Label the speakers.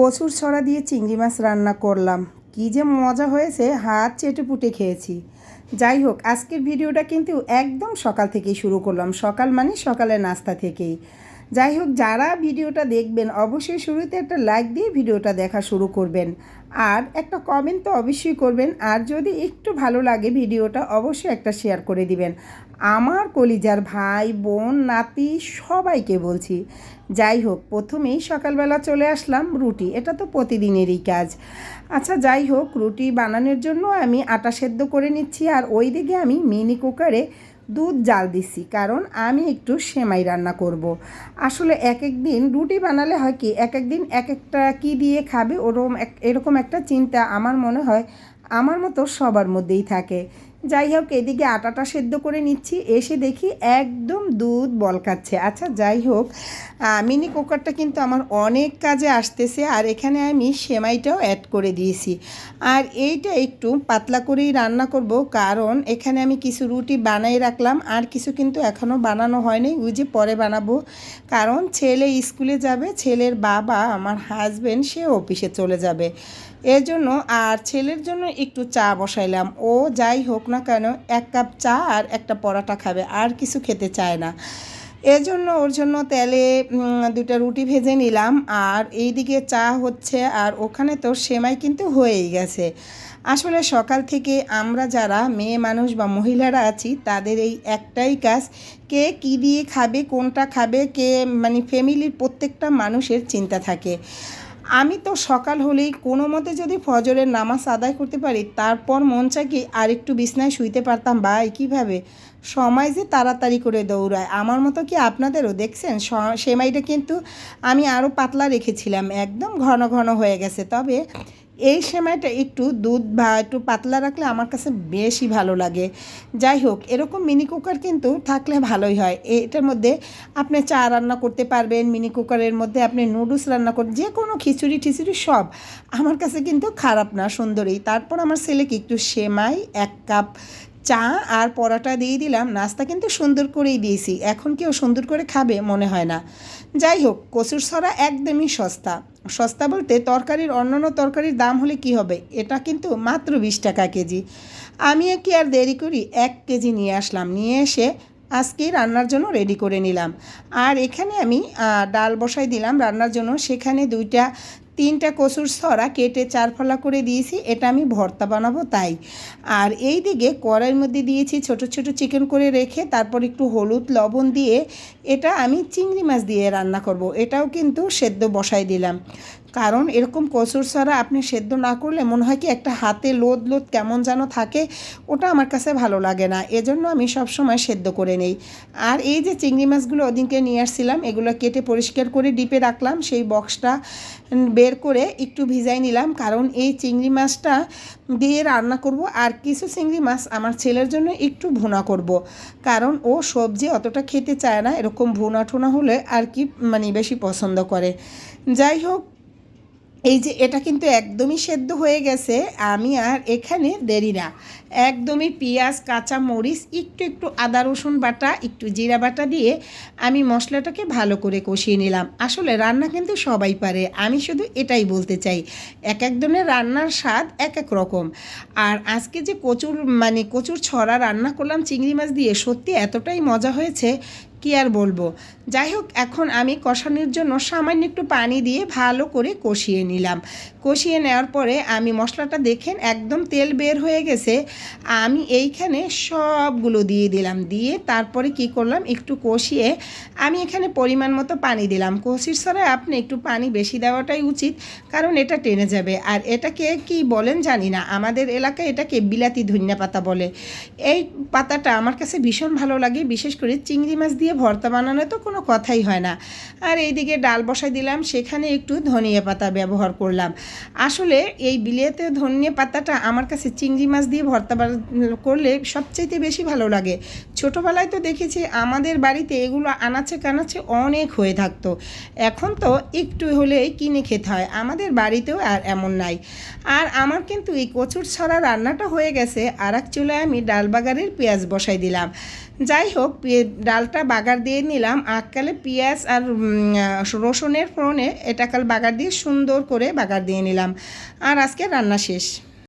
Speaker 1: কচুর ছড়া দিয়ে চিংড়ি মাছ রান্না করলাম। কি যে মজা হয়েছে, হাত চেটে পুটে খেয়েছি। যাই হোক, আজকের ভিডিওটা কিন্তু একদম সকাল থেকেই শুরু করলাম। সকাল মানে সকালের নাস্তা থেকেই। যাই হোক, যারা ভিডিওটা দেখবেন, অবশ্যই শুরুতে একটা লাইক দিয়ে ভিডিওটা দেখা শুরু করবেন। আর একটা কমেন্ট তো অবশ্যই করবেন, আর যদি একটু ভালো লাগে ভিডিওটা, অবশ্যই একটা শেয়ার করে দিবেন। আমার কলিজার ভাই, বোন, নাতি, সবাইকে বলছি, যাই হোক, প্রথমেই সকালবেলা চলে আসলাম রুটি। এটা তো প্রতিদিনেরই কাজ। আচ্ছা যাই হোক, রুটি বানানোর জন্য আমি আটা সেদ্ধ করে নিচ্ছি, আর ওই দিকে আমি মিনি কুকারে দুধ জাল দিছি, কারণ আমি একটু সেমাই রান্না করব। আসলে এক এক দিন রুটি বানালে হয় কি এক এক দিন এক একটা কি দিয়ে খাবে ওরকম এক, এরকম একটা চিন্তা আমার মনে হয় আমার মতো সবার মধ্যেই থাকে। যাই হোক, এদিকে আটাটা সেদ্ধ করে নিচ্ছি। এসে দেখি একদম দুধ বলকাচ্ছে আচ্ছা যাই হোক মিনি কুকারটা কিন্তু আমার অনেক কাজে আসতেছে। আর এখানে আমি সেমাইটাও অ্যাড করে দিয়েছি। আর এইটা একটু পাতলা করেই রান্না করব, কারণ এখানে আমি কিছু রুটি বানাই রাখলাম। আর কিছু কিন্তু এখনও বানানো হয়নি। ওই যে পরে বানাবো। কারণ ছেলে স্কুলে যাবে, ছেলের বাবা, আমার হাজবেন্ড সে অফিসে চলে যাবে। এর জন্য আর ছেলের জন্য একটু চা বসাইলাম। ও যাই হোক না কেন, এক কাপ চা আর একটা পরাটা খাবে, আর কিছু খেতে চায় না। এর জন্য ওর জন্য তেলে দুটা রুটি ভেজে নিলাম। আর এইদিকে চা হচ্ছে, আর ওখানে তো সেমাই কিন্তু হয়েই গেছে। আসলে সকাল থেকে আমরা যারা মেয়ে মানুষ বা মহিলারা আছি, তাদের এই একটাই কাজ, কে কী দিয়ে খাবে, কোনটা খাবে, কে মানে ফ্যামিলির প্রত্যেকটা মানুষের চিন্তা থাকে। আমি তো সকাল হলেই কোনো মতে যদি ফজরের নামাজ আদায় করতে পারি, তারপর মন চাকি আর একটু বিছনায় শুইতে পারতাম। ভাই, কীভাবে? সময় যে তাড়াতাড়ি করে দৌড়ায়, আমার মতো কি আপনাদেরও দেখছেন? সেমাইটা কিন্তু আমি আরও পাতলা রেখেছিলাম, একদম ঘন ঘন হয়ে গেছে। তবে এই সেমাইটা একটু দুধ বা একটু পাতলা রাখলে আমার কাছে বেশি ভালো লাগে। যাই হোক, এরকম মিনি কুকার কিন্তু থাকলে ভালোই হয়। এটার মধ্যে আপনি চা রান্না করতে পারবেন মিনি কুকারের মধ্যে আপনি নুডলস রান্না করতে যে কোনো খিচুড়ি টিচুড়ি সব আমার কাছে কিন্তু খারাপ না সুন্দরী তারপর আমার ছেলেকে একটু সেমাই, এক কাপ চা আর পরাটা দিয়ে দিলাম। নাস্তা কিন্তু সুন্দর করেই দিয়েছি। এখন কেউ সুন্দর করে খাবে মনে হয় না। যাই হোক, কচুর ছড়া একদমই সস্তা। সস্তা বলতে তরকারির অন্যান্য তরকারির দাম হলে কি হবে? এটা কিন্তু মাত্র বিশ টাকা কেজি। আমি কি আর দেরি করি? এক কেজি নিয়ে আসলাম। নিয়ে এসে আজকে রান্নার জন্য রেডি করে নিলাম। আর এখানে আমি ডাল বসাই দিলাম রান্নার জন্য। সেখানে দুইটা তিনটা কচুর ছড়া কেটে চারফলা করে দিয়েছি, এটা আমি ভর্তা বানাবো তাই। আর এই দিকে কড়াইয়ের মধ্যে দিয়েছি ছোট ছোট চিকেন করে রেখে তারপর একটু হলুদ লবণ দিয়ে এটা আমি চিংড়ি মাছ দিয়ে রান্না করব। এটাও কিন্তু সেদ্ধ বসাই দিলাম। কারণ এরকম কচুর ছাড়া আপনি সেদ্ধ না করলে মনে হয় কি একটা হাতে লোদ লোদ কেমন যেন থাকে, ওটা আমার কাছে ভালো লাগে না। এজন্য আমি সব সময় সেদ্ধ করে নেই। আর এই যে চিংড়ি মাছগুলো ওদিনকে নিয়ে আসছিলাম, এগুলো কেটে পরিষ্কার করে ডিপে রাখলাম, সেই বক্সটা বের করে একটু ভিজাই নিলাম, কারণ এই চিংড়ি মাছটা দিয়ে রান্না করব আর কিছু চিংড়ি মাছ আমার ছেলের জন্য একটু ভুনা করব। কারণ ও সবজি অতটা খেতে চায় না, এরকম ভুনা ঠুনা হলে আর কি মানে বেশি পছন্দ করে। যাই হোক এই যে এটা কিন্তু একদমই সেদ্ধ হয়ে গেছে, আমি আর এখানে দেরি না। একদমই পেঁয়াজ কাঁচা মরিচ একটু একটু আদা, রসুন বাটা, একটু জিরা বাটা দিয়ে আমি মশলাটাকে ভালো করে কষিয়ে নিলাম। আসলে রান্না কিন্তু সবাই পারে, আমি শুধু এটাই বলতে চাই। এক একজনের রান্নার স্বাদ এক এক রকম। আর আজকে যে কচুর মানে কচুর ছড়া রান্না করলাম চিংড়ি মাছ দিয়ে, সত্যি এতটাই মজা হয়েছে কি আর বলব? যাই হোক এখন আমি কষানোর জন্য সামান্য একটু পানি দিয়ে ভালো করে কষিয়ে নিলাম। কষিয়ে নেওয়ার পরে আমি মশলাটা দেখেন একদম তেল বের হয়ে গেছে। আমি এইখানে সবগুলো দিয়ে দিলাম। দিয়ে তারপরে কি করলাম? একটু কষিয়ে আমি এখানে পরিমাণ মতো পানি দিলাম। কষির ছাড়া আপনি একটু পানি বেশি দেওয়াটাই উচিত, কারণ এটা টেনে যাবে। আর এটাকে কি বলেন জানি না। আমাদের এলাকায় এটাকে বিলাতি ধনিয়া পাতা বলে। এই পাতাটা আমার কাছে ভীষণ ভালো লাগে। বিশেষ করে চিংড়ি মাছ দিয়ে ভর্তা বানানো তো কোনো কথাই হয় না। আর এইদিকে ডাল বসাই দিলাম, সেখানে একটু ধনিয়া পাতা ব্যবহার করলাম। আসলে এই বিলেতে ধনিয়া পাতাটা আমার কাছে চিংড়ি মাছ দিয়ে ভর্তা করলে সবচাইতে বেশি ভালো লাগে। ছোটোবেলায় তো দেখেছি আমাদের বাড়িতে এগুলো আনাচে কানাচে অনেক হয়ে থাকতো। এখন তো একটু হলেই কিনে খেতে হয়, আমাদের বাড়িতেও আর এমন নাই। আর আমার কিন্তু এই কচুর ছড়া রান্নাটা হয়ে গেছে, আর এক চুলায় আমি ডাল বাগারের পেঁয়াজ বসাই দিলাম। যাই হোক ডালটা বাগার দিয়ে নিলাম। আগকালে পেঁয়াজ আর রসুনের ফোড়নে এটা কাল বাগার দিয়ে সুন্দর করে বাগার দিয়ে নিলাম। আর আজকে রান্না শেষ।